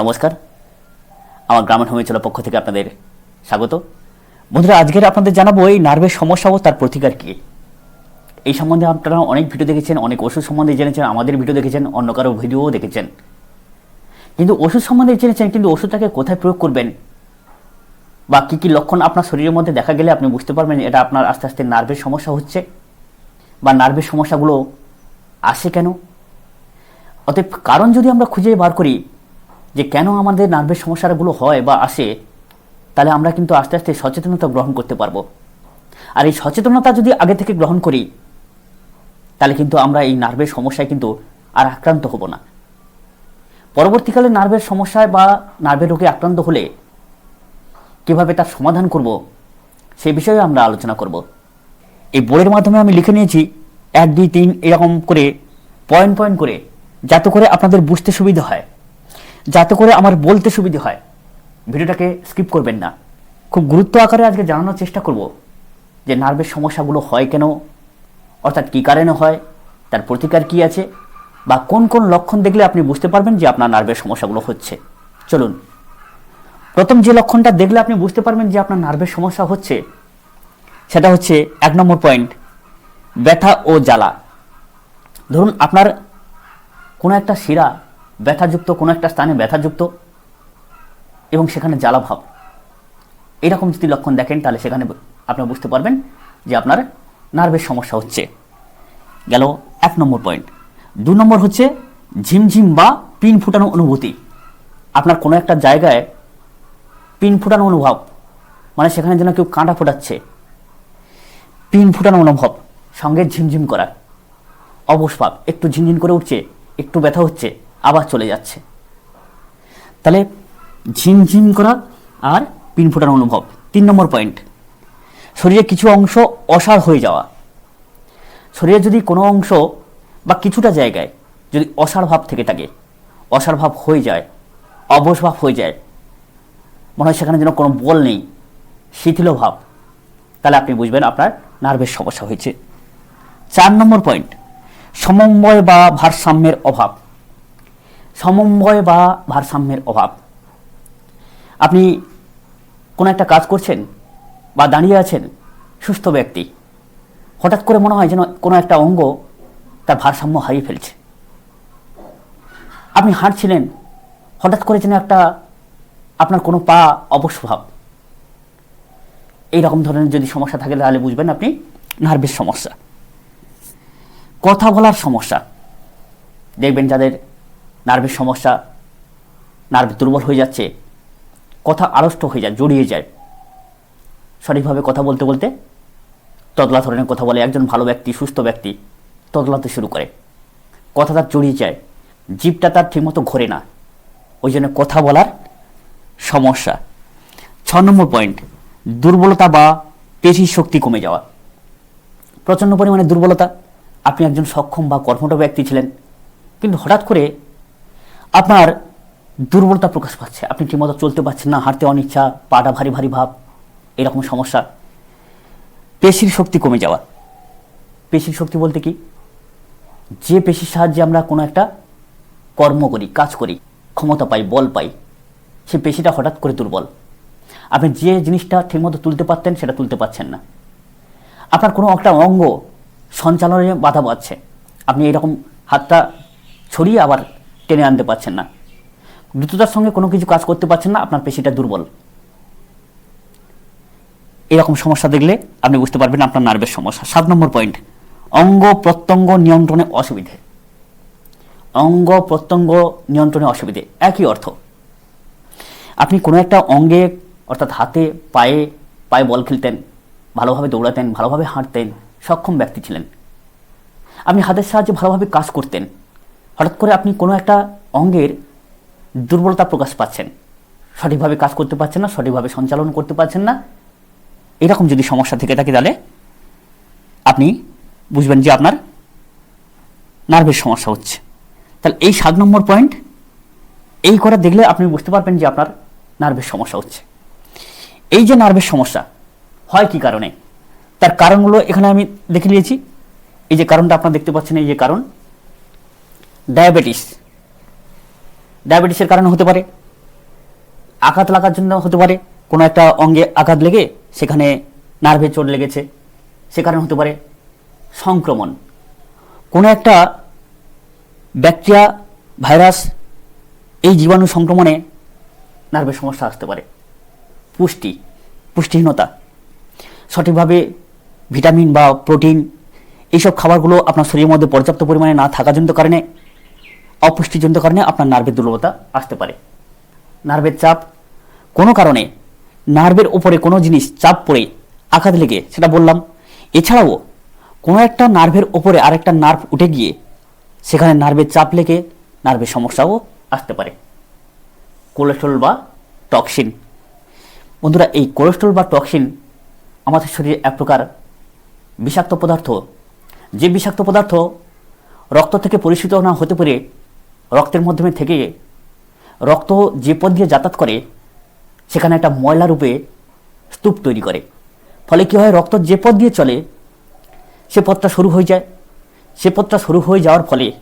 নমস্কার। আমার গ্রামীণ হোমিচলা পক্ষ থেকে আপনাদের স্বাগত। বন্ধুরা, আজকের আপনাদের জানাব এই নার্ভের সমস্যা ও তার প্রতিকার কী। এই সম্বন্ধে আপনারা অনেক ভিডিও দেখেছেন, অনেক ওষুধ সম্বন্ধে জেনেছেন, আমাদের ভিডিও দেখেছেন, অন্য কারও ভিডিওও দেখেছেন। কিন্তু ওষুধ সম্বন্ধে জেনেছেন, কিন্তু ওষুধটাকে কোথায় প্রয়োগ করবেন? বা কী কী লক্ষণ আপনার শরীরের মধ্যে দেখা গেলে আপনি বুঝতে পারবেন এটা আপনার আস্তে আস্তে নার্ভের সমস্যা হচ্ছে বা নার্ভের সমস্যাগুলো আসে কেন? অতএব কারণ যদি আমরা খুঁজে বার করি যে কেন আমাদের নার্ভের সমস্যাগুলো হয় বা আসে, তাহলে আমরা কিন্তু আস্তে আস্তে সচেতনতা গ্রহণ করতে পারব। আর এই সচেতনতা যদি আগে থেকে গ্রহণ করি, তাহলে কিন্তু আমরা এই নার্ভের সমস্যায় কিন্তু আর আক্রান্ত হব না। পরবর্তীকালে নার্ভের সমস্যায় বা নার্ভের রোগে আক্রান্ত হলে কীভাবে তার সমাধান করব সেই বিষয়ে আমরা আলোচনা করব। এই বোর্ডের মাধ্যমে আমি লিখে নিয়েছি, এক, দুই, তিন, এরকম করে পয়েন্ট পয়েন্ট করে, যাতে করে আপনাদের বুঝতে সুবিধা হয়। যাতে করে আমার বলতে সুবিধা হয়। ভিডিওটাকে স্কিপ করবেন না। খুব গুরুত্ব আকারে আজকে জানানোর চেষ্টা করব যে নার্ভের সমস্যাগুলো হয় কেন, অর্থাৎ কী কারণে হয়, তার প্রতিকার কি আছে, বা কোন কোন লক্ষণ দেখলে আপনি বুঝতে পারবেন যে আপনার নার্ভের সমস্যাগুলো হচ্ছে। চলুন। প্রথম যে লক্ষণটা দেখলে আপনি বুঝতে পারবেন যে আপনার নার্ভের সমস্যা হচ্ছে, সেটা হচ্ছে এক নম্বর পয়েন্ট, ব্যথা ও জ্বালা। ধরুন আপনার কোনো একটা শিরা ব্যথাযুক্ত, কোনো একটা স্থানে ব্যথাযুক্ত এবং সেখানে জ্বালাভাব এরকম যদি লক্ষণ দেখেন, তাহলে সেখানে আপনারা বুঝতে পারবেন যে আপনার নার্ভের সমস্যা হচ্ছে। গেল এক নম্বর পয়েন্ট দু নম্বর হচ্ছে ঝিমঝিম বা পিন ফুটানো অনুভূতি। আপনার কোনো একটা জায়গায় পিন ফুটানো অনুভব মানে সেখানে যেন কেউ কাঁটা ফোটাচ্ছে। পিন ফুটানো অনুভব, সঙ্গে ঝিমঝিম করা। অবশ একটু ঝিনঝিন করে উঠছে, একটু ব্যথা হচ্ছে আবার চলে যাচ্ছে। তাহলে ঝিমঝিম করা আর পিন ফুটানো অনুভব, তিন নম্বর পয়েন্ট শরীরে কিছু অংশ অসাড় হয়ে যাওয়া। শরীরে যদি কোনো অংশ বা কিছুটা জায়গায় যদি অসাড় ভাব থেকে থাকে, অসাড় ভাব হয়ে যায়, অবশ ভাব হয়ে যায়, মনে হয় সেখানে যেন কোনো বল নেই, শিথিল ভাব, তাহলে আপনি বুঝবেন আপনার নার্ভের সমস্যা হয়েছে। চার নম্বর পয়েন্ট সমন্বয় বা ভারসাম্যের অভাব। সমন্বয় বা ভারসাম্যের অভাব। আপনি কোনো একটা কাজ করছেন বা দাঁড়িয়ে আছেন সুস্থ ব্যক্তি, হঠাৎ করে মনে হয় যেন কোনো একটা অঙ্গ তার ভারসাম্য হারিয়ে ফেলছে। আপনি হাঁটছিলেন, হঠাৎ করে যেন একটা আপনার কোনো পা অবস্বভাব এই রকম ধরনের যদি সমস্যা থাকে তাহলে বুঝবেন আপনি নার্ভের সমস্যা। কথা বলার সমস্যা। দেখবেন যাদের নার্ভের সমস্যা, নার্ভ দুর্বল হয়ে যাচ্ছে, কথা আড়ষ্ট হয়ে যায়, জড়িয়ে যায়। সঠিকভাবে কথা বলতে বলতে তদলা ধরনের কথা বলে, একজন ভালো ব্যক্তি, সুস্থ ব্যক্তি তদলাতে শুরু করে। কথা তার জড়িয়ে যায় জীবটা তার ঠিকমতো ঘোরে না। ওই জন্য কথা বলার সমস্যা। ছ নম্বর পয়েন্ট, দুর্বলতা বা পেশির শক্তি কমে যাওয়া। প্রচণ্ড পরিমাণে দুর্বলতা। আপনি একজন সক্ষম বা কর্মঠ ব্যক্তি ছিলেন, কিন্তু হঠাৎ করে আপনার দুর্বলতা প্রকাশ পাচ্ছে। আপনি ঠিকমতো চলতে পারছেন না, হাঁটতে অনিচ্ছা, পাটা ভারী ভারী ভাব, এরকম সমস্যা। পেশির শক্তি কমে যাওয়া। পেশির শক্তি বলতে কি? যে পেশির সাহায্যে আমরা কোনো একটা কর্ম করি, কাজ করি, ক্ষমতা পাই, বল পাই সেই পেশিটা হঠাৎ করে দুর্বল। আপনি যে জিনিসটা ঠিকমতো তুলতে পারতেন, সেটা তুলতে পারছেন না। আপনার কোনো একটা অঙ্গ সঞ্চালনে বাধা পাচ্ছে। আপনি এরকম হাতটা ছড়িয়ে আবার টেনে আনতে পারছেন না। দ্রুততার সঙ্গে কোনো কিছু কাজ করতে পারছেন না, আপনার পেশিটা দুর্বল। এরকম সমস্যা দেখলে আপনি বুঝতে পারবেন আপনার নার্ভের সমস্যা। সাত নম্বর পয়েন্ট, অঙ্গ প্রত্যঙ্গ নিয়ন্ত্রণে অসুবিধে। অঙ্গ প্রত্যঙ্গ নিয়ন্ত্রণে অসুবিধে, একই অর্থ। আপনি কোনো একটা অঙ্গে, অর্থাৎ হাতে, পায়ে পায়ে বল খেলতেন, ভালোভাবে দৌড়াতেন, ভালোভাবে হাঁটতেন, সক্ষম ব্যক্তি ছিলেন। আপনি হাতের সাহায্যে ভালোভাবে কাজ করতেন হঠাৎ করে আপনি কোনো একটা অঙ্গের দুর্বলতা প্রকাশ পাচ্ছেন। সঠিকভাবে কাজ করতে পারছেন না, সঠিকভাবে সঞ্চালন করতে পারছেন না। এরকম যদি সমস্যা থেকে থাকে তাহলে আপনি বুঝবেন যে আপনার নার্ভের সমস্যা হচ্ছে। তাহলে এই সাত নম্বর পয়েন্ট, এই করে দেখলে আপনি বুঝতে পারবেন যে আপনার নার্ভের সমস্যা হচ্ছে। এই যে নার্ভের সমস্যা, হয় কি কারণে? তার কারণগুলো এখানে আমি দেখে নিয়েছি। এই যে কারণটা আপনারা দেখতে পাচ্ছেন, এই যে কারণ। ডায়াবেটিস। ডায়াবেটিসের কারণে হতে পারে, আঘাত লাগার জন্য হতে পারে, কোনো একটা অঙ্গে আঘাত লেগে সেখানে নার্ভে চোট লেগেছে, সে কারণে হতে পারে সংক্রমণ। কোনো একটা ব্যাকটেরিয়া, ভাইরাস এই জীবাণু সংক্রমণে নার্ভের সমস্যা আসতে পারে। পুষ্টি, পুষ্টিহীনতা। সঠিকভাবে ভিটামিন বা প্রোটিন, এইসব খাবারগুলো আপনার শরীরের মধ্যে পর্যাপ্ত পরিমাণে না থাকাজনিত কারণে অপুষ্টিজনিত কারণে আপনার নার্ভের দুর্বলতা আসতে পারে। নার্ভের চাপ কোনো কারণে নার্ভের ওপরে কোনো জিনিস চাপ পড়ে আঘাত লেগে, সেটা বললাম। এছাড়াও কোনো একটা নার্ভের ওপরে আরেকটা নার্ভ উঠে গিয়ে সেখানে নার্ভের চাপ লেগে নার্ভের সমস্যাও আসতে পারে। কোলেস্ট্রল বা টক্সিন। বন্ধুরা, এই কোলেস্ট্রল বা টক্সিন আমাদের শরীরে এক প্রকার বিষাক্ত পদার্থ। যে বিষাক্ত পদার্থ রক্ত থেকে পরিচিত না হতে পারে রক্তের মাধ্যমে থেকে রক্ত যে পথ দিয়ে যাতায়াত করে, সেখানে একটা ময়লা রূপে স্তূপ তৈরি করে। ফলে কী হয়? রক্ত যে পথ দিয়ে চলে, সে পথটা শুরু হয়ে যায়। সে পথটা শুরু হয়ে যাওয়ার ফলে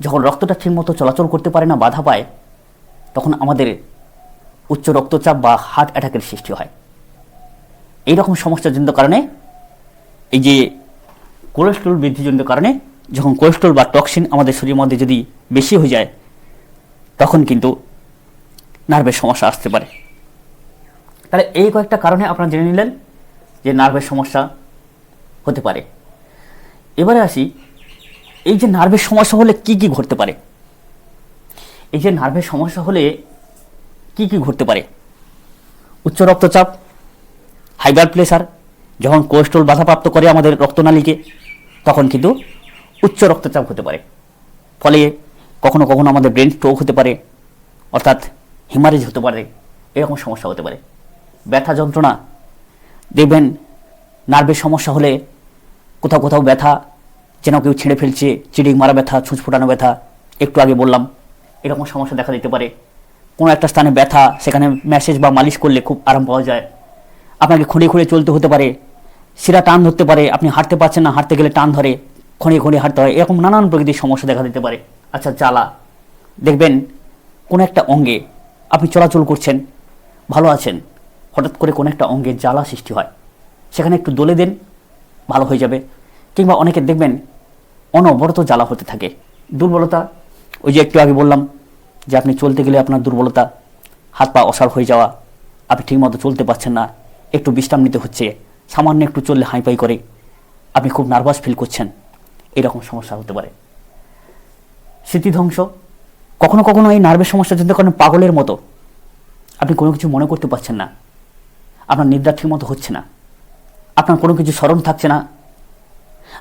যখন রক্তটা ঠিকমতো চলাচল করতে পারে না, বাধা পায়, তখন আমাদের উচ্চ রক্তচাপ বা হার্ট অ্যাটাকের সৃষ্টি হয়। এই রকম সমস্যাজনিত কারণে, এই যে কোলেস্ট্রল বৃদ্ধিজনিত কারণে যখন কোলেস্ট্রল বা টক্সিন আমাদের শরীরের মধ্যে যদি বেশি হয়ে যায়, তখন কিন্তু নার্ভের সমস্যা আসতে পারে। তাহলে এই কয়েকটা কারণে আপনারা জেনে নিলেন যে নার্ভের সমস্যা হতে পারে। এবারে আসি, এই যে নার্ভের সমস্যা হলে কি কি ঘটতে পারে? এই যে নার্ভের সমস্যা হলে কি কি ঘটতে পারে? উচ্চ রক্তচাপ হাই ব্লাড প্রেশার যখন কোলেস্ট্রল বাধাপ্রাপ্ত করে আমাদের রক্তনালীকে, তখন কিন্তু উচ্চ রক্তচাপ হতে পারে। ফলে কখনো কখনো আমাদের ব্রেন স্ট্রোক হতে পারে, অর্থাৎ হিমারেজ হতে পারে, এরকম সমস্যা হতে পারে। ব্যথা যন্ত্রণা, দেখবেন নার্ভের সমস্যা হলে কোথাও কোথাও ব্যথা, যেন কেউ ছিঁড়ে ফেলছে চিড়িং মারা ব্যথা, ছুঁচ ফোটানো ব্যথা, একটু আগে বললাম, এরকম সমস্যা দেখা দিতে পারে। কোনো একটা স্থানে ব্যথা, সেখানে ম্যাসেজ বা মালিশ করলে খুব আরাম পাওয়া যায়। আপনাকে খুঁড়ে খুঁড়ে চলতে হতে পারে, শিরা টান ধরতে পারে, আপনি হাঁটতে পারছেন না, হাঁটতে গেলে টান ধরে। খঁড়িয়ে খঁড়িয়ে হাঁটতে হয়, এরকম নানান প্রকৃতির সমস্যা দেখা দিতে পারে। আচ্ছা জ্বালা দেখবেন কোনো একটা অঙ্গে আপনি চলাচল করছেন, ভালো আছেন, হঠাৎ করে কোনো একটা অঙ্গে জ্বালা সৃষ্টি হয়। সেখানে একটু দলে দেন, ভালো হয়ে যাবে। কিংবা অনেকে দেখবেন অনবরত জ্বালা হতে থাকে। দুর্বলতা, ওই যে একটু আগে বললাম যে আপনি চলতে গেলে আপনার দুর্বলতা, হাত পা অসাড় হয়ে যাওয়া, আপনি ঠিকমতো চলতে পারছেন না, একটু বিশ্রাম নিতে হচ্ছে, সামান্য একটু চললে হাইপাই করে, আপনি খুব নার্ভাস ফিল করছেন। এরকম সমস্যা হতে পারে। স্মৃতিধ্বংস, কখনো কখনো এই নার্ভের সমস্যার জন্য কারণে পাগলের মতো আপনি কোনো কিছু মনে করতে পারছেন না, আপনার নিদ্রা ঠিক মতো হচ্ছে না, আপনার কোনো কিছু স্মরণ থাকছে না,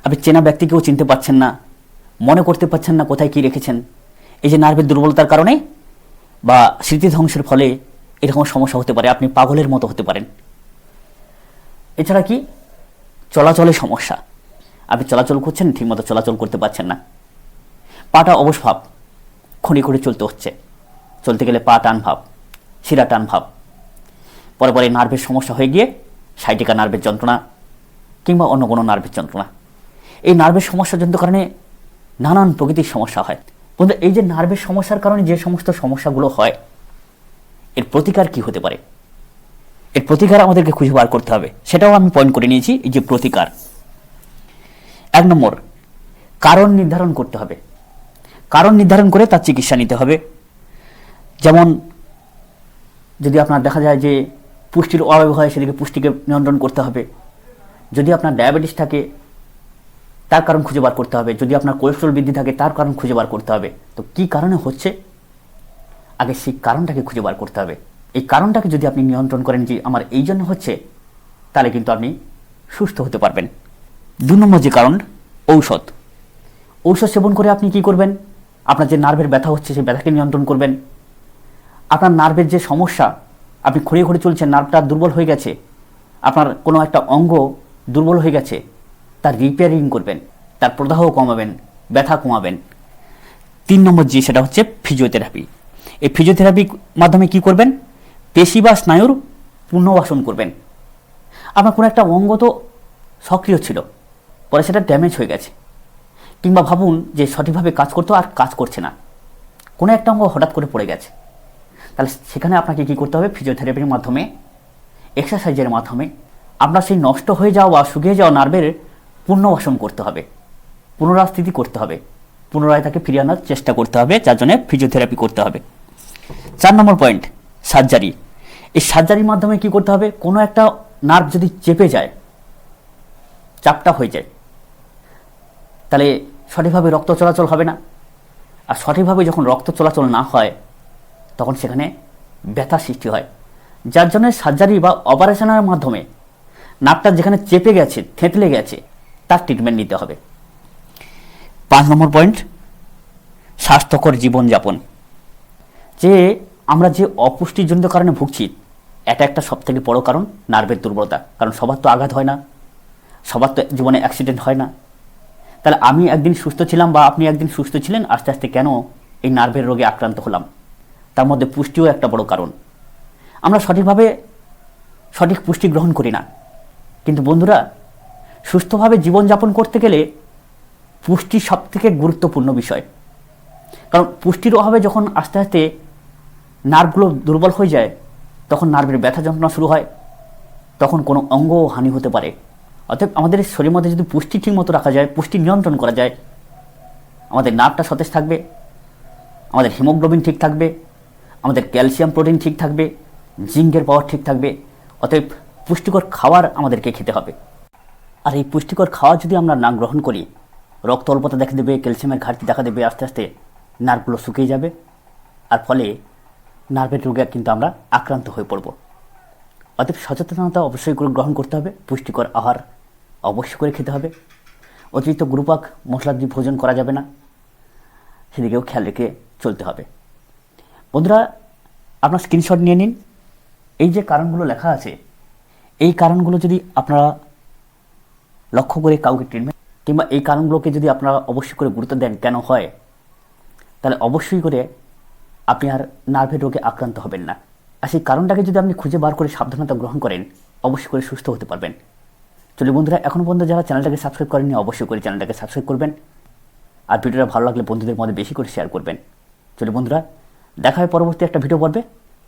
আপনি চেনা ব্যক্তিকেও চিনতে পারছেন না, মনে করতে পারছেন না কোথায় কি রেখেছেন, এই যে নার্ভের দুর্বলতার কারণে বা স্মৃতিধ্বংসের ফলে এরকম সমস্যা হতে পারে, আপনি পাগলের মতো হতে পারেন। এছাড়া কি? চলাচলের সমস্যা। আপনি চলাচল করছেন, ঠিকমতো চলাচল করতে পারছেন না। পাটা অবশ ভাব খড়ি করে চলতে হচ্ছে। চলতে গেলে পা টান ভাব, শিরা টান ভাব। পরে পরে নার্ভের সমস্যা হয়ে গিয়ে সাইটিকা নার্ভের যন্ত্রণা কিংবা অন্য কোনো নার্ভের যন্ত্রণা। এই নার্ভের সমস্যাজনিত কারণে নানান প্রকৃতির সমস্যা হয়। বন্ধু, এই যে নার্ভের সমস্যার কারণে যে সমস্ত সমস্যাগুলো হয়, এর প্রতিকার কি হতে পারে? এর প্রতিকার আমাদেরকে খুঁজে বার করতে হবে। সেটাও আমি পয়েন্ট করে নিয়েছি, এই যে প্রতিকার। এক নম্বর, কারণ নির্ধারণ করতে হবে। কারণ নির্ধারণ করে তার চিকিৎসা নিতে হবে। যেমন, যদি আপনার দেখা যায় যে পুষ্টির অভাব হয়, সেদিকে পুষ্টিকে নিয়ন্ত্রণ করতে হবে। যদি আপনার ডায়াবেটিস থাকে, তার কারণ খুঁজে বার করতে হবে। যদি আপনার কোলেস্ট্রল বৃদ্ধি থাকে, তার কারণ খুঁজে বার করতে হবে। তো কি কারণে হচ্ছে? আগে সেই কারণটাকে খুঁজে বার করতে হবে। এই কারণটাকে যদি আপনি নিয়ন্ত্রণ করেন যে আমার এই জন্য হচ্ছে, তাহলে কিন্তু আপনি সুস্থ হতে পারবেন। দু নম্বর যে কারণ, ঔষধ। ঔষধ সেবন করে আপনি কি করবেন? আপনার যে নার্ভের ব্যথা হচ্ছে, সেই ব্যথাকে নিয়ন্ত্রণ করবেন। আপনার নার্ভের যে সমস্যা, আপনি খুঁড়িয়ে খুঁড়ে চলছেন, নার্ভটা দুর্বল হয়ে গেছে, আপনার কোনো একটা অঙ্গ দুর্বল হয়ে গেছে, তার রিপেয়ারিং করবেন, তার প্রদাহ কমাবেন, ব্যথা কমাবেন। তিন নম্বর যে, সেটা হচ্ছে ফিজিওথেরাপি এই ফিজিওথেরাপির মাধ্যমে কি করবেন? পেশি বা স্নায়ুর পুনর্বাসন করবেন। আপনার কোনো একটা অঙ্গ তো সক্রিয় ছিল পরে সেটা ড্যামেজ হয়ে গেছে। কিংবা ভাবুন যে সঠিকভাবে কাজ করতো আর কাজ করছে না। কোনো একটা অঙ্গ হঠাৎ করে পড়ে গেছে। তাহলে সেখানে আপনাকে কী করতে হবে? ফিজিওথেরাপির মাধ্যমে এক্সারসাইজের মাধ্যমে আপনার সেই নষ্ট হয়ে যাওয়া বা শুকিয়ে যাওয়া নার্ভের পুনর্বাসন করতে হবে। পুনরাস্থিতি করতে হবে। পুনরায় তাকে ফিরিয়ে আনার চেষ্টা করতে হবে, যার জন্য ফিজিওথেরাপি করতে হবে। চার নম্বর পয়েন্ট সার্জারি এই সার্জারির মাধ্যমে কি করতে হবে? কোনো একটা নার্ভ যদি চেপে যায়, চাপটা হয়ে যায়। তাহলে সঠিকভাবে রক্ত চলাচল হবে না। আর সঠিকভাবে যখন রক্ত চলাচল না হয়, তখন সেখানে ব্যথা সৃষ্টি হয়। যার জন্য সার্জারি বা অপারেশনের মাধ্যমে নাকটা যেখানে চেপে গেছে, থেঁতলে গেছে, তার ট্রিটমেন্ট নিতে হবে। পাঁচ নম্বর পয়েন্ট স্বাস্থ্যকর জীবনযাপন। যে আমরা যে অপুষ্টিজনিত কারণে ভুগছি, এটা একটা সব থেকে বড় কারণ, নার্ভের দুর্বলতা। কারণ সবার তো আঘাত হয় না, সবার তো জীবনে অ্যাক্সিডেন্ট হয় না। তাহলে আমি একদিন সুস্থ ছিলাম বা আপনি একদিন সুস্থ ছিলেন, আস্তে আস্তে কেন এই নার্ভের রোগে আক্রান্ত হলাম? তার মধ্যে পুষ্টিও একটা বড় কারণ। আমরা সঠিকভাবে সঠিক পুষ্টি গ্রহণ করি না। কিন্তু বন্ধুরা, সুস্থভাবে জীবনযাপন করতে গেলে পুষ্টি সব থেকে গুরুত্বপূর্ণ বিষয়। কারণ পুষ্টির অভাবে যখন আস্তে আস্তে নার্ভগুলো দুর্বল হয়ে যায়, তখন নার্ভের ব্যথা যন্ত্রণা শুরু হয়, তখন কোনো অঙ্গ হানি হতে পারে। অতএব আমাদের শরীরের মধ্যে যদি পুষ্টি ঠিক মতো রাখা যায়, পুষ্টি নিয়ন্ত্রণ করা যায়, আমাদের নার্ভটা সতেজ থাকবে, আমাদের হিমোগ্লোবিন ঠিক থাকবে, আমাদের ক্যালসিয়াম প্রোটিন ঠিক থাকবে, জিঙ্কের পাওয়ার ঠিক থাকবে, অতএব পুষ্টিকর খাবার আমাদেরকে খেতে হবে। আর এই পুষ্টিকর খাওয়া যদি আমরা না গ্রহণ করি, রক্ত অল্পতা দেখা দেবে, ক্যালসিয়ামের ঘাটতি দেখা দেবে, আস্তে আস্তে নার্ভগুলো শুকিয়ে যাবে, আর ফলে নার্ভের রোগে কিন্তু আমরা আক্রান্ত হয়ে পড়ব। অতএব সচেতনতা অবশ্যই গ্রহণ করতে হবে, পুষ্টিকর আহার অবশ্যই করে খেতে হবে। অতিরিক্ত গ্রুপাক মশলা দিয়ে ভোজন করা যাবে না। সেদিকেও খেয়াল রেখে চলতে হবে। বন্ধুরা, আপনার স্ক্রিনশট নিয়ে নিন। এই যে কারণগুলো লেখা আছে, এই কারণগুলো যদি আপনারা লক্ষ্য করে কাউকে ট্রিটমেন্ট কিংবা এই কারণগুলোকে যদি আপনারা অবশ্যই করে গুরুত্ব দেন কেন হয়, তাহলে অবশ্যই করে আপনি আর নার্ভের রোগে আক্রান্ত হবেন না। আর সেই কারণটাকে যদি আপনি খুঁজে বার করে সাবধানতা গ্রহণ করেন, অবশ্যই করে সুস্থ হতে পারবেন। চলি বন্ধুরা, এখন পর্যন্ত যারা চ্যানেলটাকে সাবস্ক্রাইব করেননি, অবশ্যই করে চ্যানেলটাকে সাবস্ক্রাইব করবেন। আর ভিডিওটা ভালো লাগলে বন্ধুদের মধ্যে বেশি করে শেয়ার করবেন। চলি বন্ধুরা, দেখা হয় পরবর্তী একটা ভিডিও পড়বে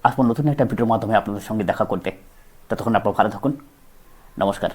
আসব নতুন একটা ভিডিওর মাধ্যমে আপনাদের সঙ্গে দেখা করতে। ততক্ষণ আপনারা ভালো থাকুন। নমস্কার।